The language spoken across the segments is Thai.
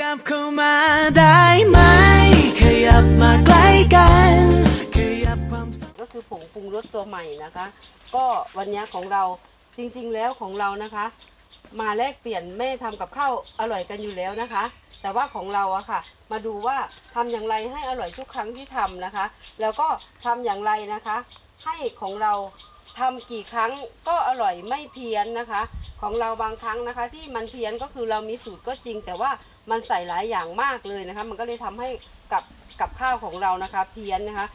ยับเข้ามาได้ไหม ขยับมาใกล้กัน ขยับความสัมก็คือผงปรุงรสตัวใหม่นะคะ ก็วันนี้ของเราจริงๆแล้วของเรานะคะ มาแลกเปลี่ยนแม่ทำกับข้าวอร่อยกันอยู่แล้วนะคะ แต่ว่าของเราอะค่ะ มาดูว่าทำอย่างไรให้อร่อยทุกครั้งที่ทำนะคะ แล้วก็ทำอย่างไรนะคะ ให้ของเรา ทำกี่ครั้งก็อร่อยไม่เพี้ยนนะคะ ของเราบางครั้งนะคะ ที่มันเพี้ยนก็คือเรามีสูตรก็จริง แต่ว่ามันใส่หลายอย่างมากเลยนะคะ มันก็เลยทำให้กับกับข้าวของเรานะคะ เพี้ยนนะคะ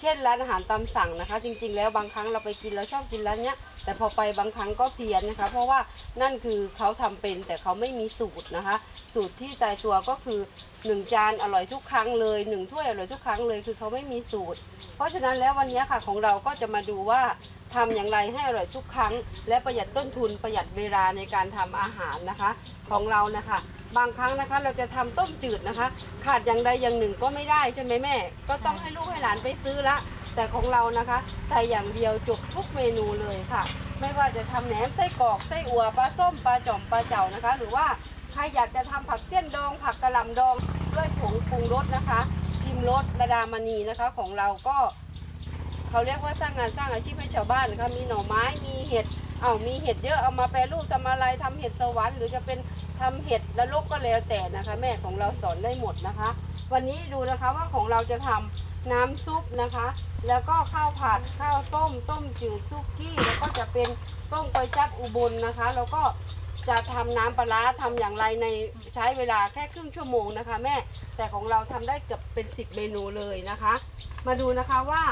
เช่นร้านอาหารตามสั่งนะคะ จริง ๆ แล้วบางครั้งเราไปกินเราชอบกินร้านเนี้ย แต่พอไปบางครั้งก็เพี้ยนนะคะ เพราะว่านั่นคือเขาทำเป็นแต่เขาไม่มีสูตรนะคะ สูตรที่ตายตัวก็คือหนึ่งจานอร่อยทุกครั้งเลยหนึ่งถ้วยอร่อยทุกครั้งเลยคือเขาไม่มีสูตร เพราะฉะนั้นแล้ววันนี้ค่ะของเราก็จะมาดูว่าทำอย่างไรให้อร่อยทุกครั้ง และประหยัดต้นทุนประหยัดเวลาในการทำอาหารนะคะ ของเรานะคะ บางครั้งนะคะ เราจะทำต้มจืดนะคะ ขาดอย่างใดอย่างหนึ่งก็ไม่ได้ใช่ไหมแม่ ก็ต้องให้ลูกให้หลานไปซื้อละ แต่ของเรานะคะ ใส่อย่างเดียวจบทุกเมนูเลยค่ะ ไม่ว่าจะทำแหนมไส้กรอกไส้อั่วปลาส้มปลาจ่อมปลาเจ๋านะคะ หรือว่าใครอยากจะทำผักเส้นดอง ผักกะหล่ำดองด้วยผงปรุงรสนะคะพิมพ์รสระดามณีนะคะของเราก็ เขาเรียกว่าสร้างงานสร้างอาชีพให้ชาวบ้านนะคะมีหน่อไม้มีเห็ด เอามีเห็ดเยอะเอามาแปรรูปทำอะไรทำเห็ดสวรรค์หรือจะเป็นทำเห็ดละลกก็แล้วแต่นะคะ แม่ของเราสอนได้หมดนะคะ วันนี้ดูนะคะว่าของเราจะทำน้ำซุปนะคะ แล้วก็ข้าวผัดข้าวต้ม ต้มจืดซุกี้ แล้วก็จะเป็นต้มก๋วยจับอุบลนะคะ แล้วก็จะทำน้ำปลาร้าทำอย่างไรในใช้เวลาแค่ครึ่งชั่วโมงนะคะ แม่แต่ของเราทำได้เกือบเป็น 10 เมนูเลยนะคะ มาดูนะคะว่า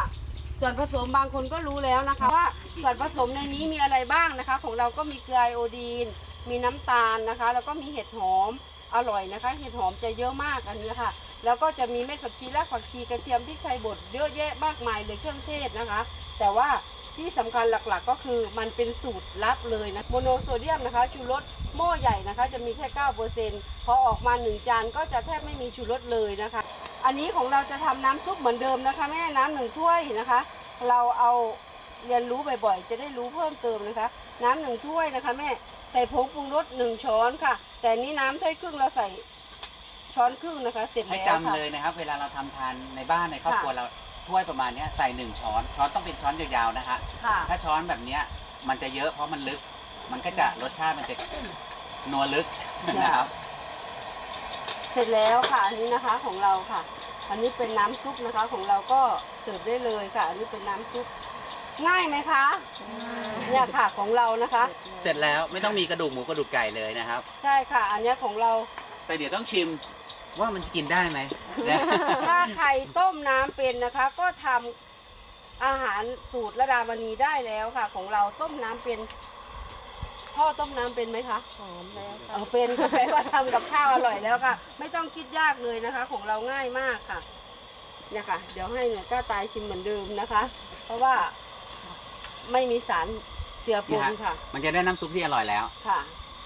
ส่วนผสมบางคนก็รู้แล้วนะคะ ว่าส่วนผสมในนี้มีอะไรบ้างนะคะ ของเราก็มีเกลือไอโอดีน มีน้ำตาลนะคะ แล้วก็มีเห็ดหอมอร่อยนะคะ เห็ดหอมจะเยอะมากอันนี้ค่ะ แล้วก็จะมีเม็ดผักชีรากผักชีกระเทียมพริกไทยบดเยอะแยะมากมายเลยเครื่องเทศนะคะ แต่ว่าที่สำคัญหลักๆ ก็คือมันเป็นสูตรลับเลยนะโมโนโซเดียมนะคะชูรส หม้อใหญ่นะคะ จะมีแค่9%พอออกมาหนึ่งจานก็จะแทบไม่มีชูรสเลยนะคะ อันนี้ของเราจะทำน้ำซุปเหมือนเดิมนะคะ แม่น้ำหนึ่งถ้วยนะคะ เราเอาเรียนรู้บ่อยๆ จะได้รู้เพิ่มเติมนะคะ น้ำหนึ่งถ้วยนะคะ แม่ใส่ผงปรุงรสหนึ่งช้อนค่ะ แต่อันนี้น้ำถ้วยครึ่งเราใส่ช้อนครึ่งนะคะ เสร็จให้แล้วจำค่ะเลยนะครับ เวลาเราทำทานในบ้านในครอบครัวค่ะเราถ้วยประมาณเนี้ยใส่หนึ่งช้อน ช้อนต้องเป็นช้อนยาวๆนะฮะค่ะถ้าช้อนแบบเนี้ยมันจะเยอะเพราะมันลึก มันก็จะรสชาติมันจะนัวลึกนะครับ เสร็จแล้วค่ะ อันนี้นะคะของเราค่ะ อันนี้เป็นน้ำซุปนะคะ ของเราก็เสิร์ฟได้เลยค่ะ อันนี้เป็นน้ำซุปง่ายไหมคะเนี่ยค่ะของเรานะคะ เสร็จแล้วไม่ต้องมีกระดูกหมูกระดูกไก่เลยนะครับ ใช่ค่ะ อันเนี้ยของเรา แต่เดี๋ยวต้องชิมว่ามันจะกินได้ไหมนะ ถ้าใครต้มน้ำเป็นนะคะ ก็ทำอาหารสูตรระดามณีได้แล้วค่ะ ของเราต้มน้ำเป็น พ่อต้มน้ำเป็นไหมคะหอมแล้วค่ะเป็นก็แปลว่าทำกับข้าวอร่อยแล้วค่ะ ไม่ต้องคิดยากเลยนะคะ ของเราง่ายมากค่ะเนี่ยค่ะ เดี๋ยวให้หน่วยกล้าตายชิมเหมือนเดิมนะคะ เพราะว่าไม่มีสารเสือปนค่ะ มันจะได้น้ำซุปที่อร่อยแล้ว ค่ะ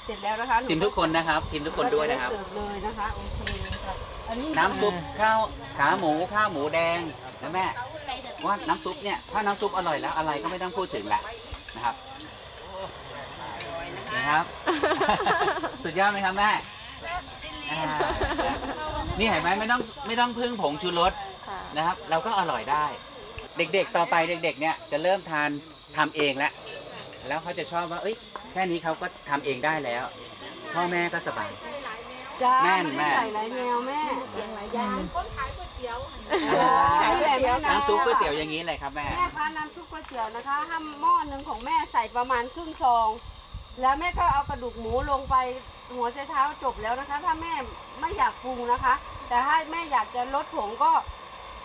เสร็จแล้วนะคะหชิมทุกคนนะครับ ชิมทุกคนด้วยนะครับเสิร์ฟเลยนะคะโอเคค่ะอันนี้น้ำซุปข้าวขาหมูข้าวหมูแดงนะแม่ว่าน้ำซุปเนี่ยถ้าน้ำซุปอร่อยแล้วอะไรก็ไม่ต้องพูดถึงละนะครับ นะครับ สุดยอดไหมครับแม่อ่านี่เห็นไหมไม่ต้องไม่ต้องพึ่งผงชูรสนะครับ เราก็อร่อยได้ เด็กๆต่อไปเด็ก ๆ เนี่ยจะเริ่มทานทำเองแล้วแล้วเขาจะชอบว่า เอ้ยแค่นี้เขาก็ทำเองได้แล้ว พ่อแม่ก็สบาย จ้าแม่ไม่นได้แม่ ใส่หลายแนวแม่หลายอย่างอ่านี่แหละแม่นะน้ำซุปก๋วยเตี๋ยวอย่างนี้เลยครับแม่ แม่คะน้ำซุปก๋วยเตี๋ยวนะคะห้ามหม้อหนึ่งของแม่ใส่ประมาณครึ่งซอง แล้วแม่ก็เอากระดูกหมูลงไปหัวใจเท้าจบแล้วนะคะ ถ้าแม่ไม่อยากปรุงนะคะ แต่ถ้าแม่อยากจะลดผงก็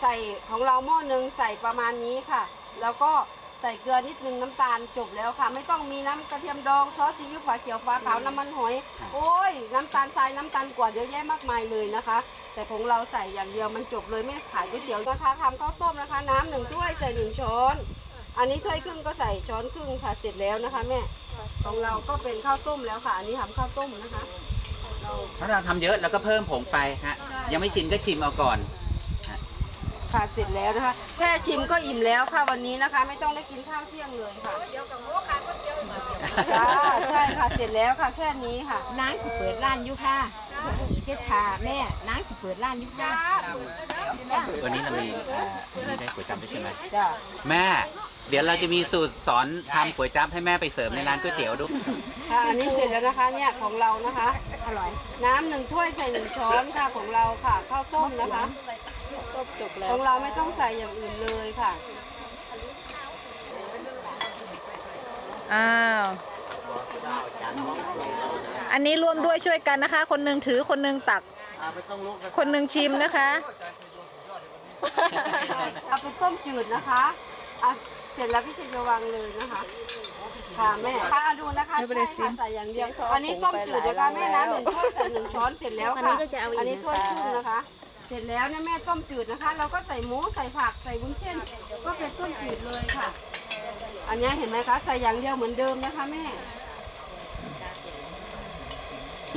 ใส่ของเราหม้อหนึ่งใส่ประมาณนี้ค่ะ แล้วก็ใส่เกลือนิดนึงน้ำตาลจบแล้วค่ะ ไม่ต้องมีน้ำกระเทียมดองซอสซีอิ๊วฝาเขียวฝาขาวน้ำมันหอย โอ้ย น้ำตาลทรายน้ำตาลกรวดเยอะแยะมากมายเลยนะคะ แต่ของเราใส่อย่างเดียวมันจบเลยไม่ขายก๋วยเตี๋ยวนะคะทำข้าวต้มนะคะน้ำหนึ่งถ้วยใส่หนึ่งช้อน อันนี้ถ้วยครึ่งก็ใส่ช้อนครึ่งค่ะเสร็จแล้วนะคะแม่ ของเราก็เป็นข้าวต้มแล้วค่ะ อันนี้ทำข้าวต้มนะคะ เราถ้าเราทำเยอะเราก็เพิ่มผงไปฮะ ยังไม่ชินก็ชิมเอาก่อน ค่ะเสร็จแล้วนะคะ แค่ชิมก็อิ่มแล้วค่ะวันนี้นะคะ ไม่ต้องได้กินข้าวเที่ยงเลยค่ะจ้าใช่ค่ะเสร็จแล้วค่ะแค่นี้ค่ะ นางสิเปิดร้านอยู่ค่ะจ เฮ็ดค่ะแม่นางสิเปิดร้านอยู่จ้าวันนี้เรามีอ่าวันนี้ได้ก๋วยจั๊บด้วยใช่ไหมจ้ะแม่ เดี๋ยวเราจะมีสูตรสอนทำก๋วยจั๊บให้แม่ไปเสริมในร้านก๋วยเตี๋ยวด้วยค่ะอันนี้เสร็จแล้วนะคะเนี่ยของเรานะคะ อร่อย น้ำหนึ่งถ้วยใส่หนึ่งช้อนค่ะของเราค่ะข้าวต้มนะคะของเราไม่ต้องใส่อย่างอื่นเลยค่ะ อ้าว อันนี้ร่วมด้วยช่วยกันนะคะ คนหนึ่งถือคนหนึ่งตัก คนหนึ่งชิมนะคะเอาเป็นส้มจืดนะคะอะเสร็จแล้วพี่ชัยวางเลยนะคะ ค่ะแม่ค่ะอะดูนะคะไม่เป็นไรใช่ค่ะสิใส่อย่างเดียวอันนี้ส้มจืดนะคะแม่น้ำหนึ่งถ้วยใส่หนึ่งช้อนเสร็จแล้วค่ะ อันนี้ถ้วยครึ่งนะคะ เสร็จแล้วเนี่ยแม่ต้มจืดนะคะ เราก็ใส่หมูใส่ผักใส่วุ้นเส้น ก็เป็นต้มจืดเลยค่ะ อันนี้เห็นไหมคะ ใส่อย่างเดียวเหมือนเดิมนะคะแม่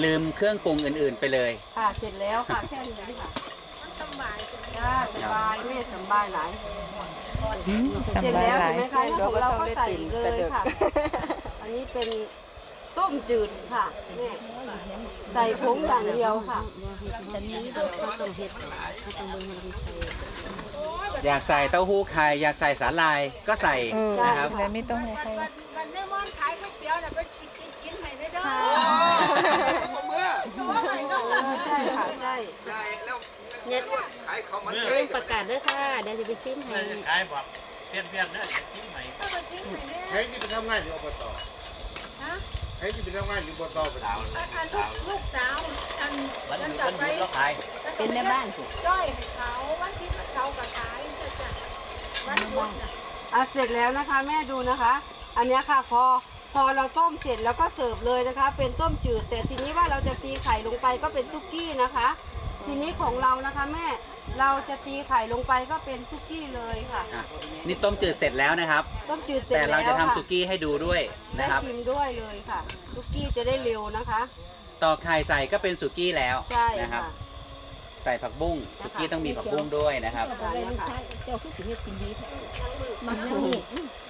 ลืมเครื่องปรุงอื่นๆไปเลย ค่ะเสร็จแล้วค่ะแค่นี้ค่ะสบายจ้าสบายแม่สบายหลายสเสร็จบายแล้วหลาเห็ยนไหมคะของเราก็ใส่เลยค่ะ อันนี้เป็นต้มจืดค่ะแม่ใส่ผงอย่างเดียวค่ะอยากใส่เต้าหู้ไข่อยากใส่สาลายก็ใส่เออนะครับเลยไม่ต้องให้ใครใช่ค่ะใช่แล้วเนี่ยขายเรื่องประกาศด้วยค่ะเดี๋ยวจะไปซิ้นให้ขายบอกเพี้ยนเพี้ยนเนี่ยทิ้งไหมเฮ้ที่ไปทำงานอยู่อบตเฮ้ยที่ไปทำงานอยู่อบตสาวลูกสาววันหยุดวันหยุดเราขายเป็นแม่บ้านสิอะเสร็จแล้วนะคะ แม่ดูนะคะ อันนี้ค่ะพอ อเราต้มเสร็จแล้วก็เสิร์ฟเลยนะคะ เป็นต้มจืด แต่ทีนี้ว่าเราจะตีไข่ลงไปก็เป็นซุกี้นะคะ ทีนี้ของเรานะคะแม่เราจะตีไข่ลงไปก็เป็นซุกี้เลยค่ะ อะนี่ต้มจืดเสร็จแล้วนะครับ ต้มจืดเสร็จแต่แล้วเราจะทำค่สุกี้ให้ดูด้วยได้นะครับ ชิมด้วยเลยค่ะซุกี้จะได้เร็วนะคะ ต่อไข่ใส่ก็เป็นสุกี้แล้วใช่นะครับ ค่ะใส่ผักบุ้งสุกี้ต้องมีผักบุ้งด้วยนะครับค่ะเนี่ยค่ะเจ้าคือสิเฮ็ดกินดีมันไม่มี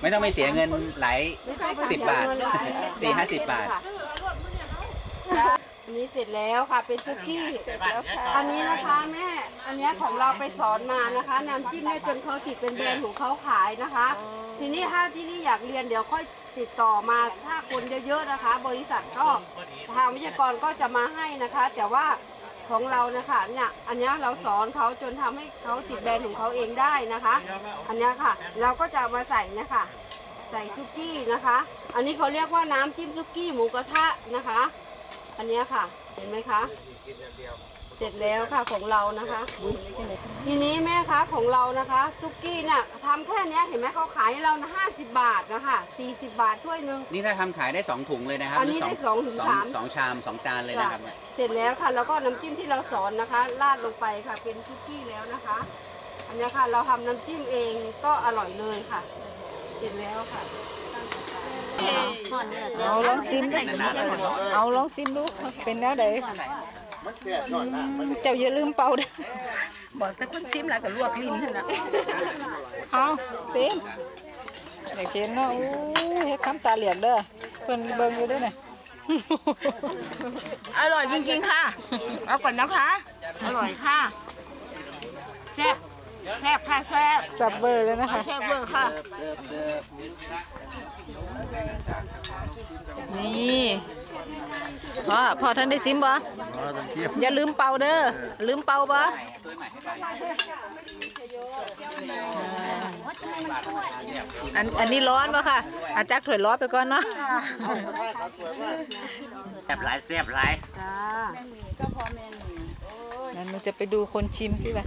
ไม่ต้องไปเสียเงินหลายไม่ต้องไปสิบบาทเสียเงินหลายสี่ห้าสิบบาทค่ะอันนี้เสร็จแล้วค่ะเป็นซุกี้อันนี้นะคะแม่ อันเนี้ยของเราไปสอนมานะคะน้ำจิ้มเนี่ยจนเขาติดเป็นแบรนด์ของเขาขายนะคะ ทีนี้ถ้าที่นี่อยากเรียนเดี๋ยวค่อยติดต่อมาถ้าคนเยอะๆนะคะ บริษัทก็ทางวิทยากรก็จะมาให้นะคะ แต่ว่า ของเรานะคะเนี่ยอันเนี้ยเราสอนเขาจนทำให้เขาติดแบรนด์ของเขาเองได้นะคะ อันเนี้ยค่ะ เราก็จะมาใส่เนี่ยค่ะ ใส่ซุกี้นะคะ อันนี้เขาเรียกว่าน้ำจิ้มซุกี้หมูกระทะนะคะ อันเนี้ยค่ะ เห็นไหมคะ เสร็จแล้วค่ะของเรานะคะ ทีนี้แม่คะของเรานะคะซุกี้เนี่ยทำแค่เนี้ยเห็นไหมเขาขายให้เรานะห้าสิบบาทนะคะสี่สิบบาทถ้วยหนึ่ง นี่ถ้าทำขายได้สองถุงเลยนะครับอันนี้หรืได้สองถึงสาม สองชามสองจานเลยนะครับเนี่ยเสร็จแล้วค่ะแล้วก็น้ำจิ้มที่เราสอนนะคะราดลงไปค่ะเป็นซุกี้แล้วนะคะ อันเนี้ยค่ะเราทำน้ำจิ้มเองก็อร่อยเลยค่ะ เสร็จแล้วค่ะ เอาลองซิมดูเอาลองซิมดูเป็นแนวไหน มันแค่ช้อนนะมันเจ้าอย่าลืมเป่าเด้อบอกแต่คนซิมแล้วก็ลวกลิ้นเท่านั้นเอาซิมเดี๋ยวเห็นเนาะโอ้ยเฮ็ดคำตาเหลียกเด้อเพิ่นเบิ่งอยู่เด้อเนี่ยอร่อยจริงๆค่ะ เอาก่อนนะคะ อร่อยค่ะ แซ่บแซ่บค่ะแซ่บสับเบอร์เลยนะคะ แซ่บเวอร์ค่ะ นี่ พ่อพ่อท่านได้ซิมบ่อย่าลืมเป่าเด้อลืมเป่าบ่อันอันนี้ร้อนป่ะค่ะอาจักถวยร้อนไปก่อนเนาะแซ่บหลายแซ่บหลายจ้านั่นหนูจะไปดูคนชิมสิบ่ะ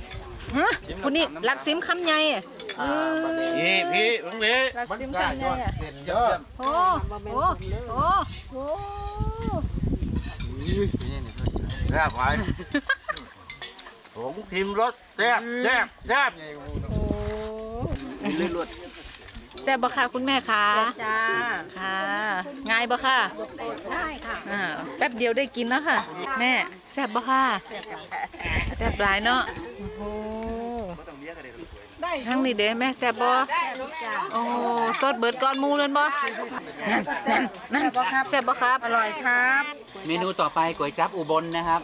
ฮะคนนี้รักซิมคำใหญ่อะเออพี่พี่ตรงนี้รักมันซิมแค่คำใหช้ญ่อนอะเส้นเด้อโอ้โอ้โอ้โอ้ แซ่บหลายผงพิมพ์รสแซ่บแซ่บแซ่บโอ้แซ่บบ่ค่ะคุณแม่คะจ้าค่ะง่ายบ่ค่ะได้ค่ะอ่าแป๊บเดียวได้กินแล้วค่ะ แม่แซ่บบ่ค่ะแซ่บหลายเนาะโอ้โห ทั้งนี้เด้แม่แซ่บบ่โอ้สดเบิดก่อนหมูเลยบ่นั่นนั่นนั่นแซ่บบ่ครับ อร่อยครับ เมนูต่อไปก๋วยจั๊บอุบลนะครับ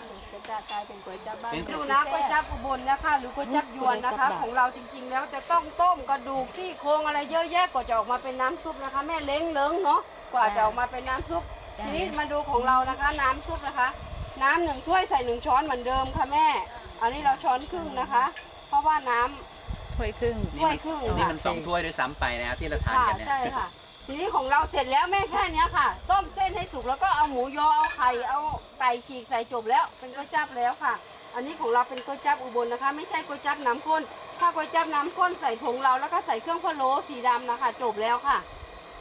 กลายเป็นก๋วยจั๊บบ้านเป็นดูนะก๋วยจับอุบลนะคะหรือก๋วยจับยวนนะคะ ของเราจริงๆ แล้วจะต้องต้มกระดูกซี่โครงอะไรเยอะแยะกว่าจะออกมาเป็นน้ำซุปนะคะ แม่เล้งเลิ้งเนาะกว่าจะออกมาเป็นน้ำซุปทีนี้มาดูของเรานะคะ น้ำซุปนะคะ น้ำหนึ่งถ้วยใส่หนึ่งช้อนเหมือนเดิมค่ะแม่ อันนี้เราช้อนครึ่งนะคะ เพราะว่าน้ำ ถ้วยครึ่งถ้วยครึ่งนี่ค่ะมันสองถ้วยด้วยซ้ำไปนะครับที่เราทานค่ะกันเนี่ย ใช่ค่ะ ทีนี้ของเราเสร็จแล้วแม่แค่เนี้ยค่ะ ต้มเส้นให้สุกแล้วก็เอาหมูยอเอาไข่เอาไก่ฉีกใส่จบแล้วเป็นก๋วยจั๊บแล้วค่ะ อันนี้ของเราเป็นก๋วยจั๊บอุบลนะคะ ไม่ใช่ก๋วยจั๊บน้ำข้น ถ้าก๋วยจั๊บน้ำข้นใส่ผงเราแล้วก็ใส่เครื่องพะโล้สีดำนะคะ จบแล้วค่ะ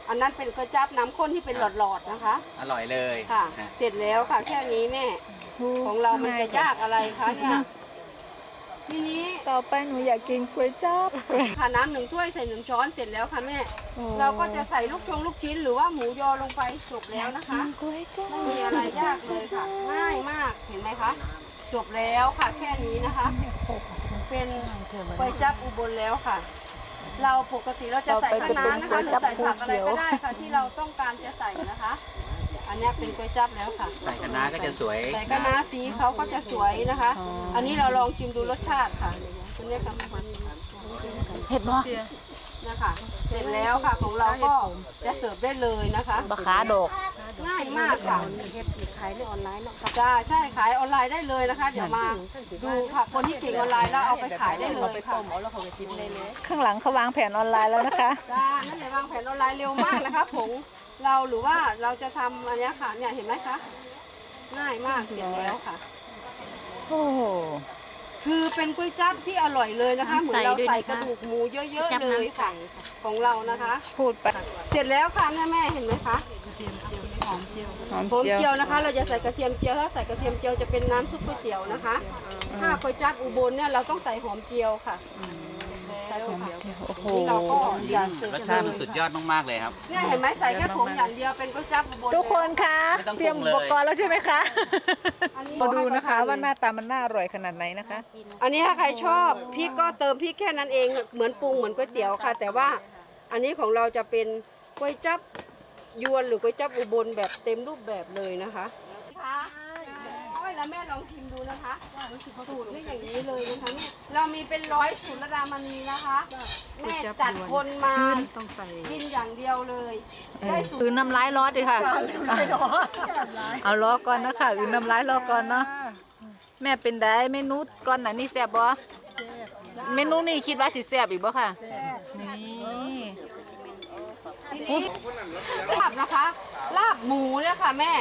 อันนั้นเป็นก๋วยจั๊บน้ำข้นที่เป็นหลอดๆนะคะ อร่อยเลยค่ะ นะ เสร็จแล้วค่ะแค่นี้แม่ของเรามันจะยากอะไรคะเนี่ย ทีนี้ต่อไปหนูอยากกินก๋วยจั๊บค่ะน้ำหนึ่งถ้วยใส่หนึ่งช้อนเสร็จแล้วค่ะแม่ เราก็จะใส่ลูกชงลูกชิ้นหรือว่าหมูยอลงไปจบแล้วนะคะก๋วยจั๊บไม่มีอะไรยากเลยค่ะ ง่ายมากเห็นไหมคะจบแล้วค่ะแค่นี้นะคะ เป็นก๋วยจับอุบลแล้วค่ะ เราปกติเราจะใส่คะน้านะคะหรือใส่ผักอะไรก็ได้ค่ะที่เราต้องการจะใส่นะคะ อันเนี้ยเป็นก๋วยจับแล้วค่ะ ใส่คะน้าก็จะสวยใส่คะน้าสีเขาก็จะสวยนะคะ อันนี้เราลองชิมดูรสชาติค่ะคุณเนี่ยค่ะเห็ดบ่นะคะเสร็จแล้วค่ะของเราก็จะเสิร์ฟได้เลยนะคะบะขาดอกง่ายมากค่ะขายในออนไลน์เนาะจ้าใช่ขายออนไลน์ได้เลยนะคะ เดี๋ยวมาดูค่ะคนที่เก่งออนไลน์แล้วเอาไปขายได้เลยค่ะข้างหลังเขาวางแผนออนไลน์แล้วนะคะจ้านั่นแหละวางแผนออนไลน์เร็วมากนะคะผง เราหรือว่าเราจะทำอันเนี้ยค่ะเนี่ยเห็นไหมคะง่ายมากเสร็จแล้วค่ะ โอ้โห คือเป็นก๋วยจั๊บที่อร่อยเลยนะคะ เหมือนเราใส่กระดูกหมูเยอะๆเลยค่ะของเรานะคะ พูดไปเสร็จแล้วค่ะแม่แม่ๆเห็นไหมคะหอมหอมหอมเจียวเจียวนะคะ เราจะใส่กระเทียมเจียวถ้าใส่กระเทียมเจียวจะเป็นน้ำซุปก๋วยเตี๋ยวนะคะ ถ้าก๋วยจั๊บอุบลเนี่ยเราต้องใส่หอมเจียวค่ะ โอ้โหนี่เราก็จะเสิร์ฟรสชาติมันสุดยอดมากๆเลยครับ เนี่ยเห็นไหมใส่แค่ผงอย่างเดียวเป็นก๋วยจั๊บอุบลทุกคนคะ ไม่ต้องเตรียมปรุอุงเลย ปกรณ์แล้วใช่ไหมคะอันนี้มาดูนะคะว่าหน้าตามันน่าอร่อยขนาดไหนนะคะ อันนี้ถ้าใครชอบพริกก็เติมพริกแค่นั้นเองเหมือนปรุงเหมือนก๋วยเตี๋ยวค่ะ แต่ว่าอันนี้ของเราจะเป็นก๋วยจั๊บยวนหรือก๋วยจั๊บอุบลแบบเต็มรูปแบบเลยนะคะค่ะโอ้ย แล้วแม่ลองชิมดูนะคะสูตรนี่อย่างนี้เลยนะคะเนี่ยเรามีเป็นร้อยสูตรระดามณีนะคะแม่จัดคนมากินอย่างเดียวเลยได้สูตรอื่นน้ำลายร้อนดิค่ะ เอาล้อก่อนนะคะอื่นน้ำลายล้อก่อนเนาะแม่เป็นได้เมนูก่อนไหนะนี่แซ่บบ่เมนูนี่คิดว่าสิแซ่บอีกบ่ค่ะนี่ลาบนะคะ ลาบหมูเนี่ยค่ะแม่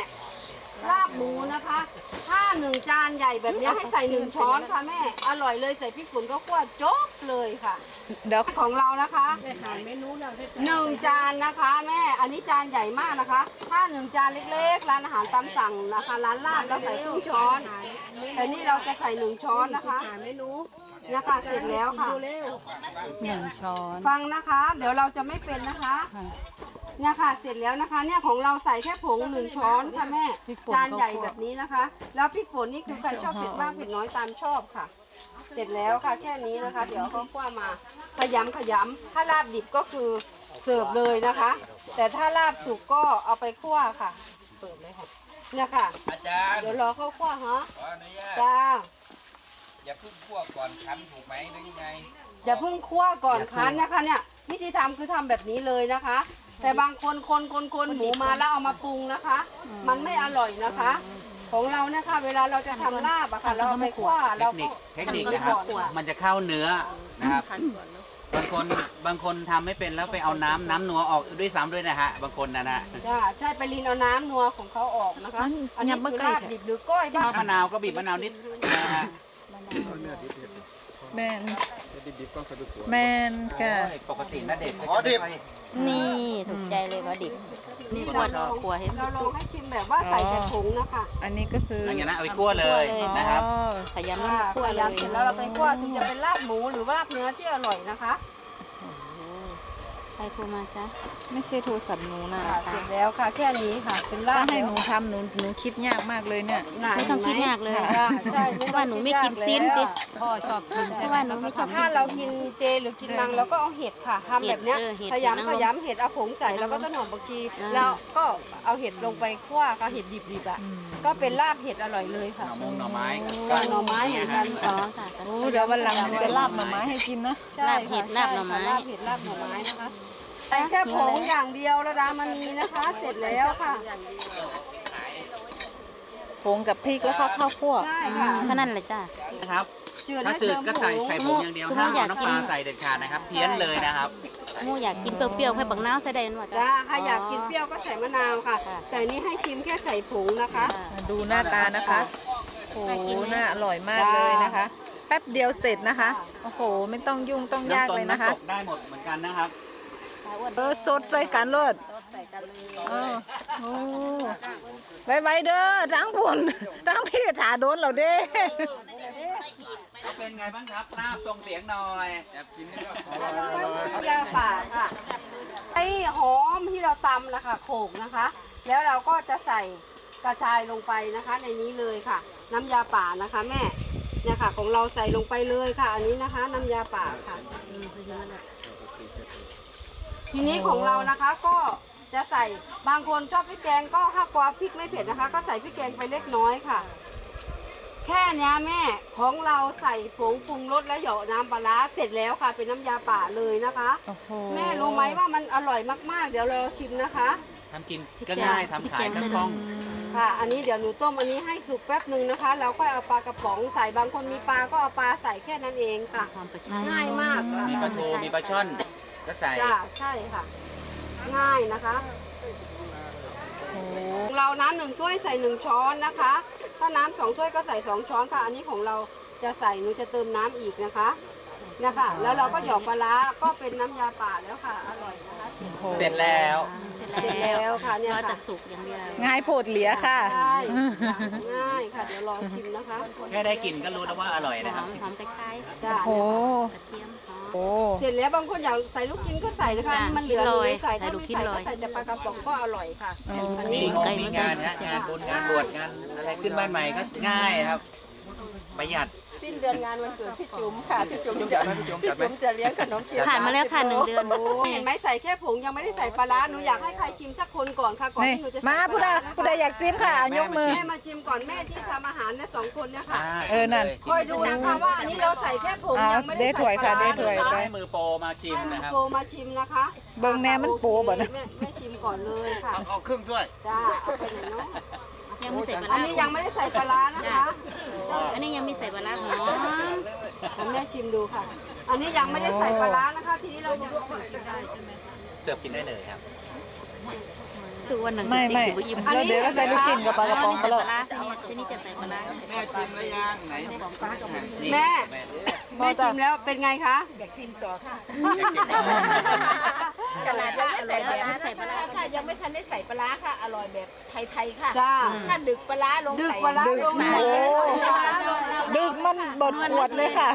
ลาบหมูนะคะ ถ้าหนึ่งจานใหญ่แบบเนี้ยให้ใส่หนึ่งช้อนค่ะแม่ อร่อยเลยใส่พริกป่นก็คั่วโจ๊กเลยค่ะ เดี๋ยวของเรานะคะหนึ่งจานนะคะ แม่ อันนี้จานใหญ่มากนะคะ ถ้าหนึ่งจานเล็กๆร้านอาหารตามสั่งนะคะร้านลาบเราใส่ครึ่งช้อน แต่นี่เราจะใส่หนึ่งช้อนนะคะนะคะเสร็จแล้วค่ะหนึ่งช้อน ฟังนะคะ เดี๋ยวเราจะไม่เป็นนะคะ เนี่ยค่ะเสร็จแล้วนะคะเนี่ยของเราใส่แค่ผงหนึ่งช้อนค่ะแม่พริกป่นจานใหญ่ข้าวคั่วแบบนี้นะคะ แล้วพริกป่นนี่คือใครชอบเผ็ดมากเผ็ดน้อยตามชอบค่ะ เสร็จแล้วค่ะแค่นี้นะคะ เดี๋ยวเขาคั่วมาขยำขยำถ้าลาบดิบก็คือเสิร์ฟเลยนะคะ แต่ถ้าลาบสุกก็เอาไปคั่วค่ะเปิดเลยค่ะเนี่ยค่ะ อาจารย์เดี๋ยวรอเข้าคั่วฮะขออนุญาตจ้าอย่าเพิ่งคั่วก่อนคั้นถูกไหมหรือยังไงอย่าเพิ่งคั่วก่อนอย่าเพิ่งคั้นนะคะเนี่ยวิธีทำคือทำแบบนี้เลยนะคะ แต่บางคนคนคนคนหมูมาแล้วเอามาปรุงนะคะ มันไม่อร่อยนะคะ ของเราเนี่ยค่ะเวลาเราจะทำลาบอะค่ะ เราเอาไปคั่วเทเราคนิก็คเทคนิคนะครับ มันจะเข้าเนื้อนะครับ บางคนบางคนทำไม่เป็นแล้วไปเอาน้ำน้ำนัวออกด้วยซ้ำด้วยนะฮะบางคนนะนะจ้าใช่ไปรีนเอาน้ำนัวของเขาออกนะคะ อันอันนี้ยำมะคือไก่ลาบดิบหรือก้อยชอบมะนาวก็บีบมะนาวนิดนะฮะ แมน แมนค่ะ โอ้ยปกตินะเด็กอ๋อดิบนี่ถูกใจเลยว่าดิบนี่ขเราวดลองขวดให้เราลองให้ชิมแบบว่าใส่แต่ผงนะคะอันนี้ก็คืออันนี้นะเอาไปคั่วเลยนะครับ อ๋อขยันค่ะคั่วพเลยยายามเสร็จแล้วเราไปคั่วถึงจะเป็นลาบหมูหรือว่าลาบเนื้อที่อร่อยนะคะ ใครโทรมาจ๊ะ ไม่ใช่โทรศัพท์หนูนะค่ะเสร็จแล้วค่ะ แค่นี้ค่ะ เป็นลาถ้าบให้หแล้วนูทำหนูหนูคิดยากมากเลยเนี่ยน่ะไม่ต้องคิดเห็นหยากเลย ค่ะใช่เพราะว่าหนูไม่กินซีนดิ พ่อชอบกินเพราะว่าหนูไม่ชอบถ้าเรากินเจหรือกินมังเราก็เอาเห็ดค่ะทำแบบเนี้ยเออเห็ดขเห็ดนางยำรขมยำเห็ดเอาผงใส่แล้วก็ต้นหอมผักชีอ่าแล้วก็เอาเห็ดลงไปคั่วกับเห็ดดิบๆอะก็เป็นลาบเห็ดอร่อยเลยหค่ะ น่อมงหน่อไม้ก็ หน่อไม้เหมือนกัน อ๋อค่ะค่ะโอ้เดี๋ยววันหลังหนูจะลาบหน่อไม้ให้กินนะ ใช่ลาบเห็ดค่ะลาบหน่อไม้ ใช่ค่ะลาบเห็ดลาบหน่อไม้นะคะ ใส่แค่ผงอย่างเดียวระดามานีนะคะ เสร็จแล้วค่ะ ผงกับพริกแล้วก็ข้าวคั่วใช่ค่ะเท่านั้นเลยจ้ะนะครับ จืดถ้าไม่จืเติดมก็ผใส่งใส่ผงอย่างเดียวคุณห้ามอยาเอากกินน้ำปลาใส่เด็ดขาดนะครับ เพี้ยนเลยนะครับหมูอยากกินเปรี้ยวๆให้บักน้าวใส่ได้หนวดจ้าถ้าอยากกินเปรี้ยวก็ใส่มะนาวค่ะ ค่ะ แต่นี่ให้ชิมแค่ใส่ผงนะคะดูหน้าตานะคะ โอ้โหน่าอร่อยมากเลยนะคะ แป๊บเดียวเสร็จนะคะ โอ้โห ไม่ต้องยุ่งต้องยากน้ำต้เลมยนะคะน้ำตกได้หมดเหมือนกันนะครับ เออสดใส่กันรดเออโอ้ไว้ไว้เด้อทั้งบุญทั้งพี่ถาโดนเราเด้เป็นไงบ้างครับลาบทรงเสียงหน่อยแอบกินยาป่าค่ะไอ้หอมที่เราตำนะคะโขลกนะคะ แล้วเราก็จะใส่กระชายลงไปนะคะ ในนี้เลยค่ะ น้ำยาป่านะคะแม่เนี่ยค่ะของเราใส่ลงไปเลยค่ะ อันนี้นะคะ น้ำยาป่าค่ะ ทีนี้ของเรานะคะก็จะใส่บางคนชอบพริกแกงก็ถ้ากลัวพริกไม่เผ็ดนะคะ ก็ใส่พริกแกงไปเล็กน้อยค่ะ แค่เนี้ยแม่ของเราใส่ผงปรุงรสและเหยาะน้ำปลาร้าเสร็จแล้วค่ะ เป็นน้ำยาป่าเลยนะคะ โอ้โห แม่รู้ไหมว่ามันอร่อยมากๆ เดี๋ยวเราชิมนะคะ ทำกินก็ง่ายทำขายก็คล่อง ค่ะ อันนี้เดี๋ยวหนูต้มอันนี้ให้สุกแป๊บหนึ่งนะคะแล้วค่อยเอาปลากระป๋องใส่บางคนมีปลาก็เอาปลาใส่แค่นั้นเองค่ะ ความกระชายง่ายมากค่ะ มีปลาทูมีปลาช่อน ก็ใส่จ้าใช่ค่ะ ง่ายนะคะ โอ้โหของเราน้ำหนึ่งถ้วยใส่หนึ่งช้อนนะคะ ถ้าน้ำสองถ้วยก็ใส่สองช้อนค่ะ อันนี้ของเราจะใส่หนูจะเติมน้ำอีกนะคะนะคะ แล้วเราก็หยอกปลาร้าก็เป็นน้ำยาป่าแล้วค่ะ อร่อยนะคะโอ้โหเสร็จแล้ว เสร็จเสร็จแล้แล้ววค่ะเนี่ยรอแต่ค่ะสุกอย่างเดียวง่ายโพดเหลียค่ะ ใช่ค่ะง่ายค่ะ เดี๋ยวรอชิมนะคะแค่ได้กลิ่นก็รู้แล้วว่าอร่อยหนะครับอมหอมตะไคร้จ้าโอ้โห กระเทียมหอม โอ้ เสร็จแล้วบางคนอยากใส่ลูกชิ้นก็ใส่นะคะ จ้ะมันเหลือลูกเลชิ้นลอยยใส่ใส่ถ้าลูกไม่ชิ้นใส่ลก็อยใส่แต่ปลากระป๋องก็อร่อยค่ะอ๋อ อันมีนี้งงมีงานฮะงานบุญงานบวชงานอะไรขึ้นบ้านใหม่ก็ง่ายครับ ประหยัด สิ้นเดือนงานวันเกิดพี่จุ๋มค่ะพี่จุ๋มจะพี่จุ๋มจะเลี้ยงขนมเทียนผ่านมาแล้วค่ะหนึ่งเดือนเห็นไหมใส่แค่ผงยังไม่ได้ใส่ปลาร้าหนูอยากให้ใครชิมสักคนก่อนค่ะก่อนนี่ที่หนูจะใส่มาปผู้ลาใดร้านะคะผู้ใดอยากซิมค่ะเอายกมือแม่มาชิมก่อนแม่ที่ทำอาหารเนี่ยสองคนเนี่ยค่ะเออนั่นคอยดูนะคะว่าอันนี้เราใส่แค่ผงเอายังไม่ได้ได้ถ้ใส่วยปลาค่ะร้าได้ถ้วยนะคะให้มือโปรมาชิมให้มืนะอครับโกมาชิมนะคะเบิ่งแน่มันโปบ่นะแม่แม่ชิมก่อนเลยค่ะเอาเอาครึ่งด้วยจ้าเอาไปเลยเนาะ ยังไม่ใส่ปลาอัร้านนี้ยังไม่ได้ใส่ปลาร้านะคะอันนี้ยังไม่ใส่ปลาร้าหอมให้แม่ชิมดูค่ะ อันนี้ยังไม่ได้ใส่ปลาร้านะคะ ทีนี้เราดูว่ากินได้ใช่ไหมเสิร์ฟกินได้เลยครับคือวันหนึ่งไม่จริงไม่สิบอิ่มแล้วเดี๋ยวเราใส่ลูกชิ้นกับปลากระป๋องใส่ก็ปแล้วลาร้าทีนี้จะใส่ปลาร้าแม่ชิมแล้วยังไหนแม่แม่ชิมแล้วเป็นไงคะขนาดยัง ไม่ทันได้ใส่ปลาร้าค่ะ อร่อยแบบไทยๆค่ะจ้า ถ้าดึกปลาร้าลงดึกใส่ปลาร้าลงโอ้ใส่โหเลยค่ะดึกมันบดขวดเลยค่ะ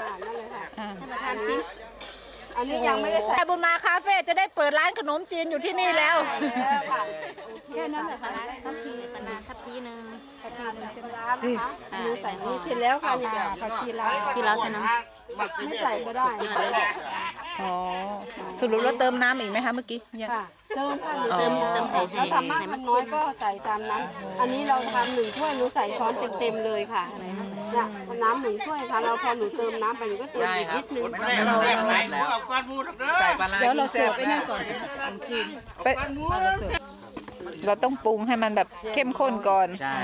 อ่านั่นเลยค่ะ อ่าทานซิอันนี้ยังไม่ได้ใส่แต่บุญมาคาเฟ่จะได้เปิดร้านขนมจีนอยู่ที่นี่แล้ว แล้วค่ะแค่นั้นแหละปลาร้าทัพพีปลาร้าทัพพีหนึ่งใส่ปลาร้านะคะหนูใส่นี่เสร็จแล้วค่ะนี่ผักชีลาวพี่เราใส่น้ำ ไม่ใส่ก็ได้นะคะ อ๋อสรุปแล้วเติมน้ำอีกไหมคะเมื่อกี้ยัง ค่ะเติมค่ะหนูอ๋อ เติมเติมไข่ถ้าทำมากมันน้อยก็ใส่ตามนั้น อันนี้เราทำหนึ่งถ้วยหนูใส่ช้อนเต็มๆเลยค่ะเนี่ยน้ำหนึ่งถ้วยค่ะเราพอหนูเติมน้ำไปหนูก็เติมใช่อีกครันิบดนึงไม่ต้องแม่ใส่แม่แล้วใส่หมูเอาก้อนหมูดอกเด้อใส่ปลาร้าเดี๋ยวเราเสิร์ฟไปไอ้นั่นก่อนไปก้อนหมู เราต้องปรุงให้มันแบบเข้มข้นก่อน ใช่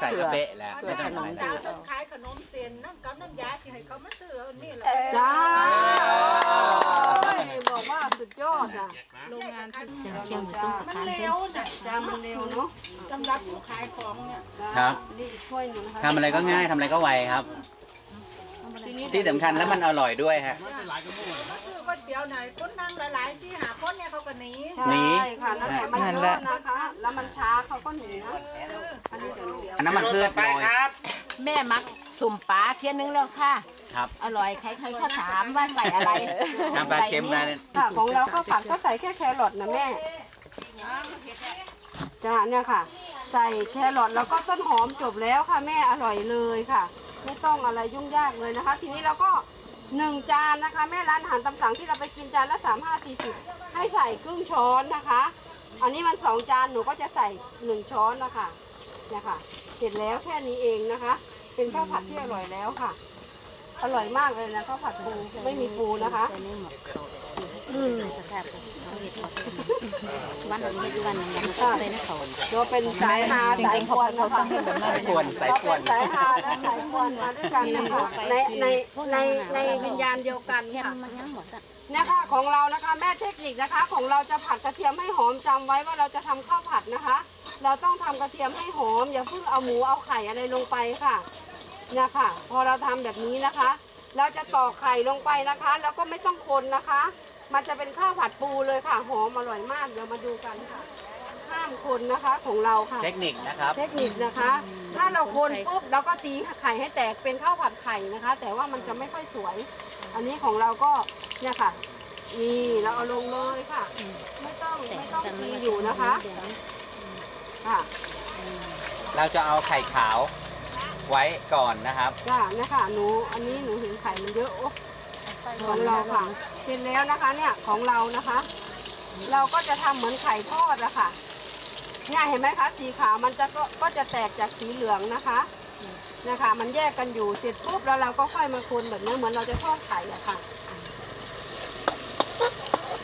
ใส่กระเป๊ะแล้วไม่ต้องใส่เจ้าต้องขายขนมเส้นน้ำกับน้ำยาที่ให้เขามาซื้อเอานี่แหละจ้าโอ้ยบอกว่าสุดยอดอะโรงงานที่เสียงเคี่ยวหมูส้มสมันกัดเร็เพิ่วมน่ะจ้ามันเร็วเนาะสำหรับผู้ขายของเนี่ยครับ นี่อีกถ้วยหนึงนะคะทำอะไรก็ง่ายทำอะไรก็ไวครับ ทีนี้ที่สำคัญแล้วมันอร่อยด้วยฮะ ซื้อก๋วยเตี๋ยวไหนคนนั่งหลายๆสี่หาคนเนี่ยเขาก็หนีใช่หนีค่ะนั่นแหละมันนั่นเยแหละ อะนะคะ แล้วมันช้าเขาก็หนีนะอันนี้เดี๋ยวหนูอันน้ำมันพืชโรยแม่มักสุ่มปลาเทียนนึงแล้วค่ะ ครับ อร่อยใครๆก็ถามว่าใส่อะไรน้ำปลาเค็มนะค่ะของเราข้าวผัดก็ใส่แค่แครอทนะแม่จ้าเนี่ยค่ะ ใส่แครอทแล้วก็ต้นหอมจบแล้วค่ะแม่อร่อยเลยค่ะ ไม่ต้องอะไรยุ่งยากเลยนะคะ ทีนี้เราก็หนึ่งจานนะคะ แม่ร้านอาหารตามสั่งที่เราไปกินจานละสามห้าสี่สิบให้ใส่ครึ่งช้อนนะคะ อันนี้มันสองจานหนูก็จะใส่หนึ่งช้อนนะคะเนี่ยค่ะ เสร็จแล้วแค่นี้เองนะคะ เป็นข้าวผัดที่อร่อยแล้วค่ะ อร่อยมากเลยนะข้าวผัดปูไม่มีปูนะคะ อืม วันนี้วันยังใส่ในเขาเราเป็นสายฮาสายควนเขานะคะต้องให้แบบนั้นสายควนสายควนสายฮาและสายควนมาด้วยกันนะคะในในในในวิญญาณเดียวกันค่ะนี่ค่ะของเรานะคะแม่เทคนิคนะคะ ของเราจะผัดกระเทียมให้หอมจำไว้ว่าเราจะทำข้าวผัดนะคะ เราต้องทำกระเทียมให้หอม อย่าเพิ่งเอาหมูเอาไข่อะไรลงไปค่ะเนี่ยค่ะ พอเราทำแบบนี้นะคะ เราจะตอกไข่ลงไปนะคะ แล้วก็ไม่ต้องคนนะคะ มันจะเป็นข้าวผัดปูเลยค่ะ หอมอร่อยมาก เดี๋ยวมาดูกันค่ะ ห้ามคนนะคะของเราค่ะ เทคนิคนะครับ เทคนิคนะคะ ถ้าเราคนปุ๊บเราก็ตีไข่ให้แตกเป็นข้าวผัดไข่นะคะ แต่ว่ามันจะไม่ค่อยสวย อันนี้ของเราก็เนี่ยค่ะ นี่เราเอาลงเลยค่ะ ไม่ต้องไม่ต้องตีอยู่นะคะค่ะเราจะเอาไข่ขาวไว้ก่อนนะครับ จ้าเนี่ยค่ะหนูอันนี้หนูเห็นไข่มันเยอะโอ้ ของเราค่ะ เสร็จแล้วนะคะเนี่ยของเรานะคะ เราก็จะทำเหมือนไข่ทอดอะค่ะเนี่ยเห็นไหมคะ สีขาวมันจะก็ก็จะแตกจากสีเหลืองนะคะนะคะ มันแยกกันอยู่เสร็จปุ๊บแล้วเราก็ค่อยมาคนแบบนี้เหมือนเราจะทอดไข่อะค่ะ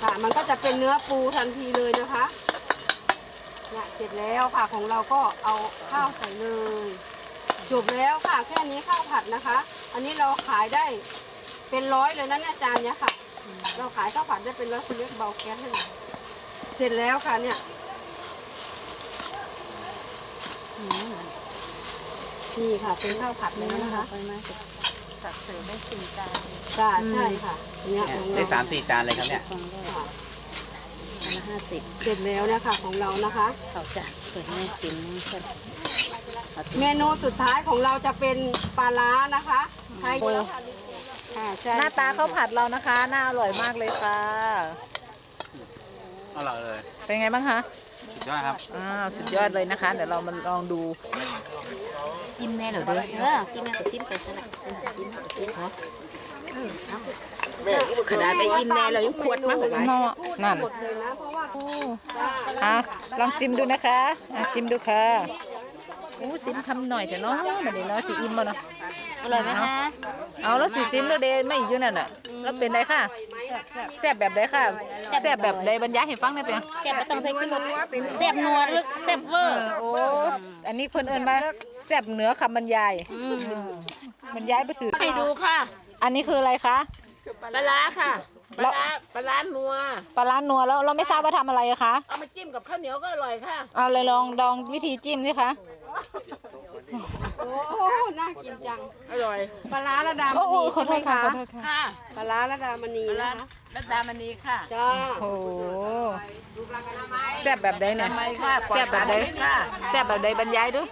ค่ะ มันก็จะเป็นเนื้อปูทันทีเลยนะคะเนี่ยเสร็จแล้วค่ะของเราก็เอาข้าวใส่เลยจบแล้วค่ะแค่นี้ข้าวผัดนะคะ อันนี้เราขายได้ เป็นร้อยเลยนะเนี่ยจานเนี้ยค่ะ เราขายข้าวผัดได้เป็นร้อยคุณเรียกเบาแก๊สให้หน่อยเสร็จแล้วค่ะเนี่ยนี่ค่ะ เป็นข้าวผัดแล้วนะคะไปมาตักเสิร์ฟได้สี่จานจ้าใช่ค่ะเนี่ยของได้เราสามสี่จานเลยครับเนี่ย ของแรกค่ะอันละห้าสิบเสร็จแล้วนะคะของเรานะคะ เขาจะเปิดให้กินใช่เมนูสุดท้ายของเราจะเป็นปลาร้านะคะไทยค่ะ ใช่หน้าตาข้าวผัดเรานะคะน่าอร่อยมากเลยค่ะ อร่อยเลยเป็นไงบ้างคะสุดยอดครับอ่าสุดยอดเลยนะคะ เดี๋ยวเรามาลองดูอิ่มแน่เหรอเด้อเออกินแม่ก็ซิมไปซะละซิมไปซิมเหรอขนาดไปอิ่มแน่เรายังขวดมากกว่าไหนเนาะนั่นหมดเลยนะเพราะว่าจ้าอะลองชิมดูนะคะอะชิมดูค่ะ อู้ซิมทำหน่อยเถอะเนาะมาเดี๋ยวเนาะสิอิ่มมาเนาะ อร่อยไหมคะ เอาแล้วสิซิมแล้วเดไม่อยู่นั่นน่ะ แล้วเป็นไรค่ะแซ่บแบบใดค่ะแซ่บแบบใดบรรยายให้ฟังหน่อยเปียแซ่บไม่ต้องใส่ขึ้นรสแซ่บนัวหรือแซ่บเวเอออร์โอ้อันนี้เพิ่นเอิ้นว่าแซ่บเหนือคำบรรยายอืมบรรยายไปสื่อให้ดูค่ะ อันนี้คืออะไรคะปลาร้าค่ะปลาร้าปลาร้านัว ปลาร้านัวแล้วเราไม่ทราบว่าทำอะไรอะคะ เอามาจิ้มกับข้าวเหนียวก็อร่อยค่ะ เอาเลยลองลองวิธีจิ้มสิคะ โอ้น่ากินจัง อร่อยปลาร้าระดามโอ้โหณีขอใช่โทไหมษค่ะคะขอโทษค่ะ ค่ะปลาร้าระดามณีปลาร้านะคะรัตดามณีค่ะจ้าโอ้โหแซ่บแบบใดเนี่ยทำไมค่ะแซ่บแบบใดค่ะแซ่บแบบใดบรรยายดู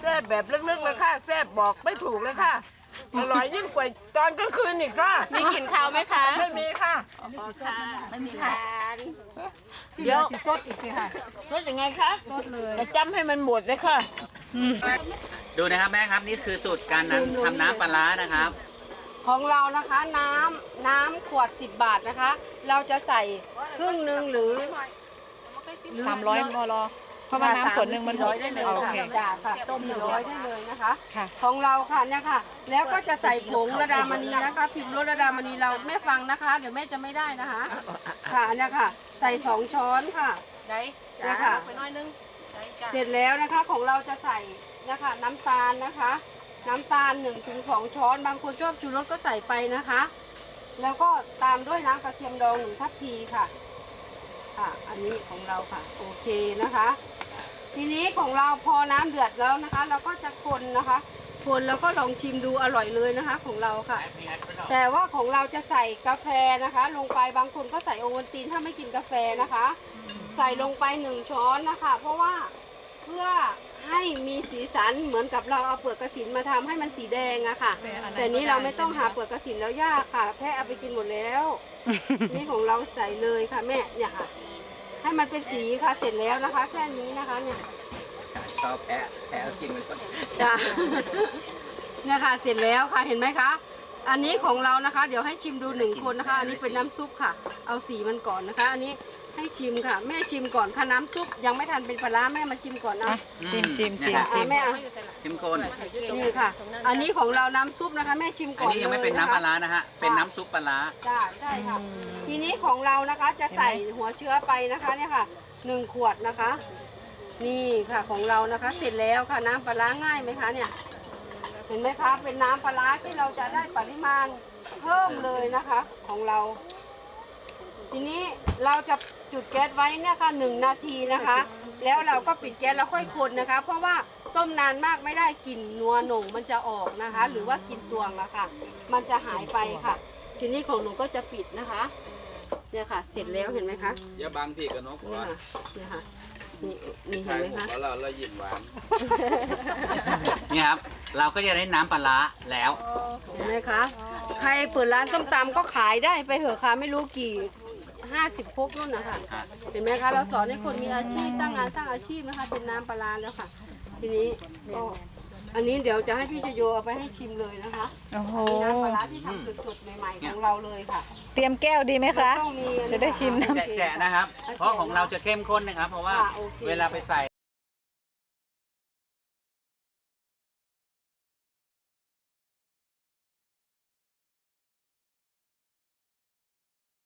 แซ่บแบบลึกๆเลยค่ะแซ่บบอกไม่ถูกเลยค่ะ อร่อยยิ่งกว่าตอนกลางคืนอีกค่ะมีกลิ่นข้าวไหมคะไม่มีค่ะไม่มีค่ะเดี๋ยวสดอีกสิค่ะสดยังไงคะสดเลยจะจำให้มันหมดเลยค่ะดูนะครับแม่ครับนี่คือสูตรการนั้นทำน้ำปลาร้านะครับ ของเรานะคะน้ำน้ำขวด 10 บาทนะคะ เราจะใส่ครึ่งหนึ่งหรือหสามร้อยมล เพราะว่าน้ำขวดหนึ่งมันร้อยได้เลยโอค่ะเคจ้าค่ะต้มสี่ร้อยได้เลยนะคะ ค่ะ ของเราค่ะเนี่ยค่ะ แล้วก็จะใส่ผงระดามณีนะคะ พิมพ์รสระดามณีเราแม่ฟังนะคะ เดี๋ยวแม่จะไม่ได้นะคะ ค่ะเนี่ยค่ะ ใส่สองช้อนค่ะเนี่ยค่ะเสร็จแล้วนะคะของเราจะใส่นะคะน้ำตาลนะคะ น้ำตาล1นถึงสช้อน บางคนชอบชูรสก็ใส่ไปนะคะ แล้วก็ตามด้วยน้ำกระเทียมดองหนึ่งทัพพีค่ะ ค่ะ อันนี้ของเราค่ะ โอเคนะคะ ทีนี้ของเราพอน้ำเดือดแล้วนะคะ เราก็จะคนนะคะ คนแล้วก็ลองชิมดูอร่อยเลยนะคะ ของเราค่ะ แต่ว่าของเราจะใส่กาแฟนะคะ ลงไปบางคนก็ใส่โอวัลตินถ้าไม่กินกาแฟนะคะ ใส่ลงไปหนึ่งช้อนนะคะ เพราะว่าเพื่อ ให้มีสีสันเหมือนกับเราเอาเปลือกกระถินมาทำให้มันสีแดงอะค่ะ แต่นี้เราไม่ต้องหาเปลือกกระถินแล้วยากค่ะ แพะเอาไปกินหมดแล้ว นี่ของเราใส่เลยค่ะแม่เนี่ยค่ะ ให้มันเป็นสีค่ะเสร็จแล้วนะคะ แค่นี้นะคะเนี่ยชอบแพะแพะเอากินไปก่อนจ้าเนี่ยค่ะเสร็จแล้วค่ะเห็นไหมคะ อันนี้ของเรานะคะ เดี๋ยวให้ชิมดูหนึ่งคนนะคะ อันนี้เป็นน้ำซุปค่ะ เอาสีมันก่อนนะคะ อันนี้ ให้ชิมค่ะ แม่ชิมก่อนค่ะน้ำซุปยังไม่ทันเป็นปลาร้าแม่มาชิมก่อนนะอะชิมชิมชิมอะชิมแม่อะเข้มข้นนี่ค่ะ อันนี้ของเราน้ำซุปนะคะ แม่ชิมอัก่นอนนี้ยังไม่ลเป็นน้ำปลาะคะร้านะฮะ เป็นน้ำซุปปลาร้า จ้าใช่ค่ะ ทีนี้ของเรานะคะจะใส่หัวเชื้อไปนะคะเนี่ยค่ะหนึ่งขวดนะคะ นี่ค่ะของเรานะคะ เสร็จแล้วค่ะน้ำปลาร้าง่ายไหมคะเนี่ย เห็นไหมคะเป็นน้ำปลาร้าที่เราจะได้ปริมาณเพิ่มเลยนะคะ ของเรา ทีนี้เราจะจุดแก๊สไว้เนี่ยค่ะหนึ่งนาทีนะคะ แล้วเราก็ปิดแก๊สแล้วค่อยคนนะคะ เพราะว่าต้มนานมากไม่ได้กลิ่นนัวหน่งมันจะออกนะคะ หรือว่ากลิ่นตวงอะค่ะ มันจะหายไปค่ะ ทีนี้ของหนูก็จะปิดนะคะเนี่ยค่ะ เสร็จแล้วเห็นไหมคะอย่าบังพี่กับนกเนี่ยค่ะเนี่ยค่ะนี่นี่เห็นไหมคะเราเรายิ้มหวานนี่ครับ เราก็จะได้น้ำปลาร้าแล้วเห็นไหมคะใครเปิดร้านส้มตำก็ขายได้ไปเหอะค่ะไม่รู้กี่ ห้าสิบพกนู่นนะคะฮะเห็นไหมคะเราสอนให้คนมีอาชีพสร้างงานสร้างอาชีพนะคะเป็นน้ำปลาร้าแล้วค่ะ ทีนี้ก็อันนี้เดี๋ยวจะให้พี่ชโยเอาไปให้ชิมเลยนะคะโอ้โหนี่น้ำปลาร้าที่ทำสดๆใหม่ๆของเราเลยค่ะเตรียมแก้วดีไหมคะต้องมีอันนี้จะได้ชิมน้ำ แจะๆนะครับ เพราะของเราจะเข้มข้นนะครับ เพราะว่าอะโอเค เวลาไปใส่